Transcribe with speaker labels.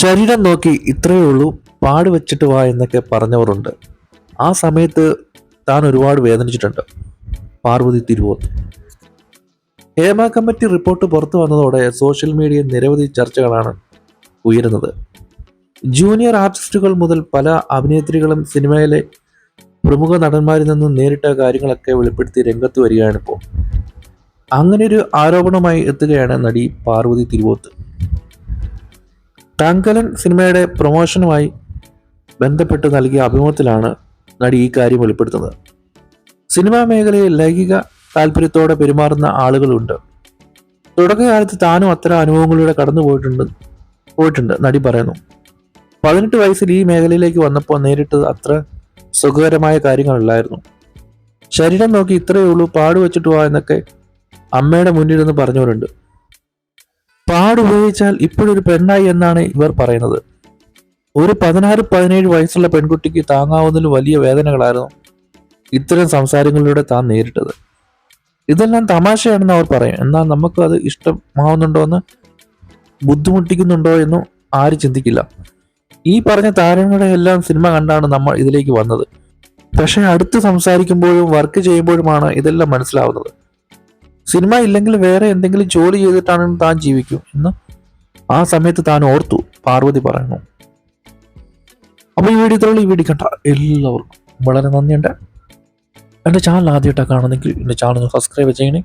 Speaker 1: ശരീരം നോക്കി ഇത്രയേ ഉള്ളൂ പാട് വെച്ചിട്ട് വാ എന്നൊക്കെ പറഞ്ഞവരുണ്ട്. ആ സമയത്ത് താൻ ഒരുപാട് വേദനിച്ചിട്ടുണ്ട്. പാർവതി തിരുവോത്ത്. ഹേമ കമ്മിറ്റി റിപ്പോർട്ട് പുറത്തു വന്നതോടെ സോഷ്യൽ മീഡിയയിൽ നിരവധി ചർച്ചകളാണ് ഉയരുന്നത്. ജൂനിയർ ആർട്ടിസ്റ്റുകൾ മുതൽ പല അഭിനേത്രികളും സിനിമയിലെ പ്രമുഖ നടന്മാരിൽ നിന്നും നേരിട്ട കാര്യങ്ങളൊക്കെ വെളിപ്പെടുത്തി രംഗത്ത് വരികയാണിപ്പോൾ അങ്ങനെ ഒരു ആരോപണമായി എത്തുകയാണ് നടി പാർവതി തിരുവോത്ത്. താങ്കലൻ സിനിമയുടെ പ്രൊമോഷനുമായി ബന്ധപ്പെട്ട് നൽകിയ അഭിമുഖത്തിലാണ് നടി ഈ കാര്യം വെളിപ്പെടുത്തുന്നത്. സിനിമാ മേഖലയിൽ ലൈംഗിക താല്പര്യത്തോടെ പെരുമാറുന്ന ആളുകളുണ്ട്. തുടക്കകാലത്ത് താനും അത്തരം അനുഭവങ്ങളിലൂടെ കടന്നു പോയിട്ടുണ്ട് പോയിട്ടുണ്ട് നടി പറയുന്നു. പതിനെട്ട് വയസ്സിൽ ഈ മേഖലയിലേക്ക് വന്നപ്പോൾ നേരിട്ടത് അത്ര സുഖകരമായ കാര്യങ്ങളല്ലായിരുന്നു. ശരീരം നോക്കി ഇത്രയേ ഉള്ളൂ പാട് വെച്ചിട്ട് പോവാ എന്നൊക്കെ അമ്മയുടെ മുന്നിൽ നിന്ന് പറഞ്ഞവരുണ്ട്. പാടുപയോഗിച്ചാൽ ഇപ്പോഴൊരു പെണ്ണായി എന്നാണ് ഇവർ പറയുന്നത്. ഒരു പതിനാറ് പതിനേഴ് വയസ്സുള്ള പെൺകുട്ടിക്ക് താങ്ങാവുന്നതിൽ വലിയ വേദനകളായിരുന്നു ഇത്തരം സംസാരങ്ങളിലൂടെ താൻ നേരിട്ടത്. ഇതെല്ലാം തമാശയാണെന്ന് അവർ പറയും. എന്നാൽ നമുക്ക് അത് ഇഷ്ടമാവുന്നുണ്ടോ എന്ന് ബുദ്ധിമുട്ടിക്കുന്നുണ്ടോ എന്നും ആരും ചിന്തിക്കില്ല. ഈ പറഞ്ഞ താരങ്ങളുടെ എല്ലാം സിനിമ കണ്ടാണ് നമ്മൾ ഇതിലേക്ക് വന്നത്. പക്ഷേ അടുത്ത് സംസാരിക്കുമ്പോഴും വർക്ക് ചെയ്യുമ്പോഴുമാണ് ഇതെല്ലാം മനസ്സിലാവുന്നത്. സിനിമ ഇല്ലെങ്കിൽ വേറെ എന്തെങ്കിലും ജോലി ചെയ്തിട്ടാണ് താൻ ജീവിക്കൂ എന്ന് ആ സമയത്ത് താൻ ഓർത്തു. പാർവതി പറയുന്നു. അപ്പൊ ഈ വീഡിയോ ഇത്രയുള്ള. ഈ വീഡിയോ കണ്ട എല്ലാവർക്കും വളരെ നന്ദിയുണ്ട്. എന്റെ ചാനൽ ആദ്യമായിട്ടാണ് കാണുന്നെങ്കിൽ എന്റെ ചാനൽ സബ്സ്ക്രൈബ് ചെയ്യണേ.